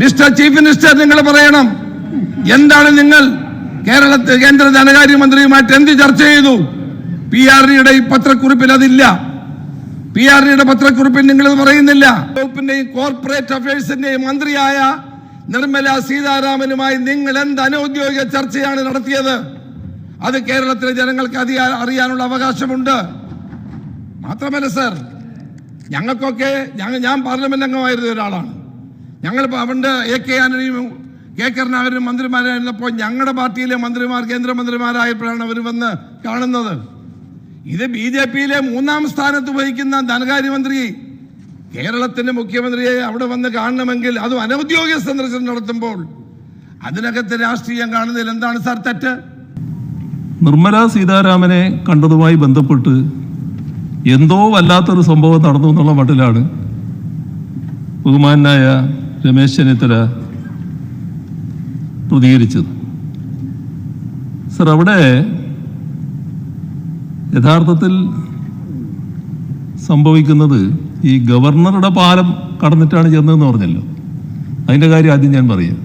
Mister chief minister നിങ്ങൾ പറയണം. എന്താണ് നിങ്ങൾ കേരളത്തിൽ കേന്ദ്ര ധനകാര്യമന്ത്രിയുമായിട്ട് എന്ത് ചർച്ച ചെയ്തു? പി ആർ ഡിയുടെ ഈ പത്രക്കുറിപ്പിൽ അതില്ല. പി ആർ ഡിയുടെ പത്രക്കുറിപ്പിൽ നിങ്ങൾ പറയുന്നില്ല. വകുപ്പിന്റെയും കോർപ്പറേറ്റ് അഫയേഴ്സിന്റെയും മന്ത്രിയായ നിർമ്മല സീതാരാമനുമായി നിങ്ങൾ എന്ത് അനൌദ്യോഗിക ചർച്ചയാണ് നടത്തിയത്? അത് കേരളത്തിലെ ജനങ്ങൾക്ക് അതി അറിയാനുള്ള അവകാശമുണ്ട്. മാത്രമല്ല സർ ഞങ്ങൾക്കൊക്കെ ഞങ്ങൾ ഞാൻ പാർലമെന്റ് അംഗമായിരുന്ന ഒരാളാണ്. ഞങ്ങൾ അവന്റെ എ കെ ആന്റണിയും കെ കരുണാകരനും മന്ത്രിമാരായിരുന്നപ്പോൾ ഞങ്ങളുടെ പാർട്ടിയിലെ മന്ത്രിമാർ കേന്ദ്രമന്ത്രിമാരായപ്പോഴാണ് അവർ വന്ന് കാണുന്നത്. ഇത് ബി ജെ പിയിലെ മൂന്നാം സ്ഥാനത്ത് വഹിക്കുന്ന ധനകാര്യമന്ത്രി കേരളത്തിന്റെ മുഖ്യമന്ത്രിയെ അവിടെ വന്ന് കാണണമെങ്കിൽ അതും അനൗദ്യോഗിക സന്ദർശനം നടത്തുമ്പോൾ അതിനകത്ത് രാഷ്ട്രീയം കാണുന്നതിൽ എന്താണ് സാർ തെറ്റ്? നിർമ്മല സീതാരാമനെ കണ്ടതുമായി ബന്ധപ്പെട്ട് എന്തോ വല്ലാത്തൊരു സംഭവം നടന്നു എന്നുള്ള മട്ടിലാണ് ബഹുമാനായ രമേശ് ചെന്നിത്തല പ്രതികരിച്ചത്. സർ അവിടെ യഥാർത്ഥത്തിൽ സംഭവിക്കുന്നത് ഈ ഗവർണറുടെ പാലം കടന്നിട്ടാണ് ചെന്നതെന്ന് പറഞ്ഞല്ലോ. അതിന്റെ കാര്യം ആദ്യം ഞാൻ പറയാം.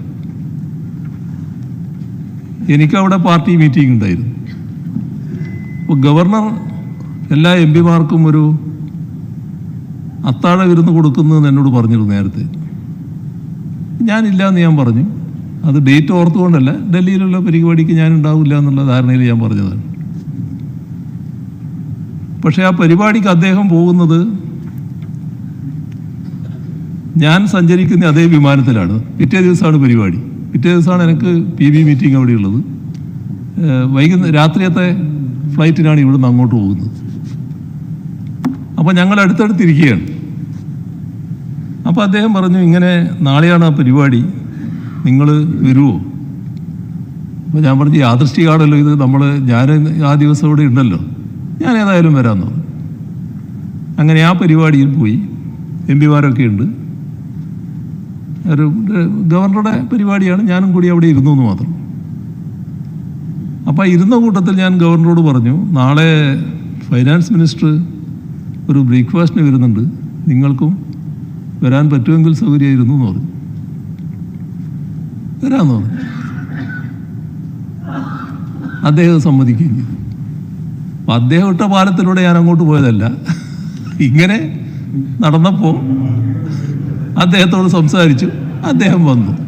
എനിക്കവിടെ പാർട്ടി മീറ്റിംഗ് ഉണ്ടായിരുന്നു. അപ്പോൾ ഗവർണർ എല്ലാ എം പിമാർക്കും ഒരു അത്താഴ വിരുന്ന് കൊടുക്കുന്നതെന്ന് എന്നോട് പറഞ്ഞിരുന്നു നേരത്തെ. ഞാനില്ല എന്ന് ഞാൻ പറഞ്ഞു. അത് ഡേറ്റ് ഓർത്തുകൊണ്ടല്ല ഡൽഹിയിലുള്ള പരിപാടിക്ക് ഞാൻ ഉണ്ടാവില്ല എന്നുള്ള ധാരണയിൽ ഞാൻ പറഞ്ഞതാണ് പക്ഷെ ആ പരിപാടിക്ക് അദ്ദേഹം പോകുന്നത് ഞാൻ സഞ്ചരിക്കുന്ന അതേ വിമാനത്തിലാണ്. പിറ്റേ ദിവസമാണ് പരിപാടി. പിറ്റേ ദിവസമാണ് എനിക്ക് പി ബി മീറ്റിംഗ് അവിടെയുള്ളത്. വൈകുന്ന രാത്രിയത്തെ ഫ്ലൈറ്റിനാണ് ഇവിടുന്ന് അങ്ങോട്ട് പോകുന്നത്. അപ്പോൾ ഞങ്ങൾ അടുത്തടുത്തിരിക്കുകയാണ് അപ്പോൾ അദ്ദേഹം പറഞ്ഞു ഇങ്ങനെ നാളെയാണ് ആ പരിപാടി. നിങ്ങൾ വരുമോ അപ്പോൾ ഞാൻ പറഞ്ഞു യാദൃഷ്ടികാണല്ലോ ഇത്. നമ്മൾ ഞാൻ ആ ദിവസം ഇവിടെ ഉണ്ടല്ലോ. ഞാൻ ഏതായാലും വരാമെന്ന് അങ്ങനെ ആ പരിപാടിയിൽ പോയി. എം പിമാരൊക്കെ ഉണ്ട്. ഒരു ഗവർണറുടെ പരിപാടിയാണ്. ഞാനും കൂടി അവിടെ ഇരുന്നു എന്ന് മാത്രം. അപ്പോൾ ഇരുന്ന കൂട്ടത്തിൽ ഞാൻ ഗവർണറോട് പറഞ്ഞു നാളെ ഫൈനാൻസ് മിനിസ്റ്റർ ഒരു ബ്രേക്ക്ഫാസ്റ്റിന് വരുന്നുണ്ട്. നിങ്ങൾക്കും വരാൻ പറ്റുമെങ്കിൽ സൗകര്യമായിരുന്നു എന്ന് പറഞ്ഞു. വരാമെന്ന് പറഞ്ഞു. അദ്ദേഹം സമ്മതിക്കുകയും ചെയ്തു. അപ്പം അദ്ദേഹം ഇട്ട പാലത്തിലൂടെ ഞാൻ അങ്ങോട്ട് പോയതല്ല. ഇങ്ങനെ നടന്നപ്പോൾ അദ്ദേഹത്തോട് സംസാരിച്ചു. അദ്ദേഹം വന്നു.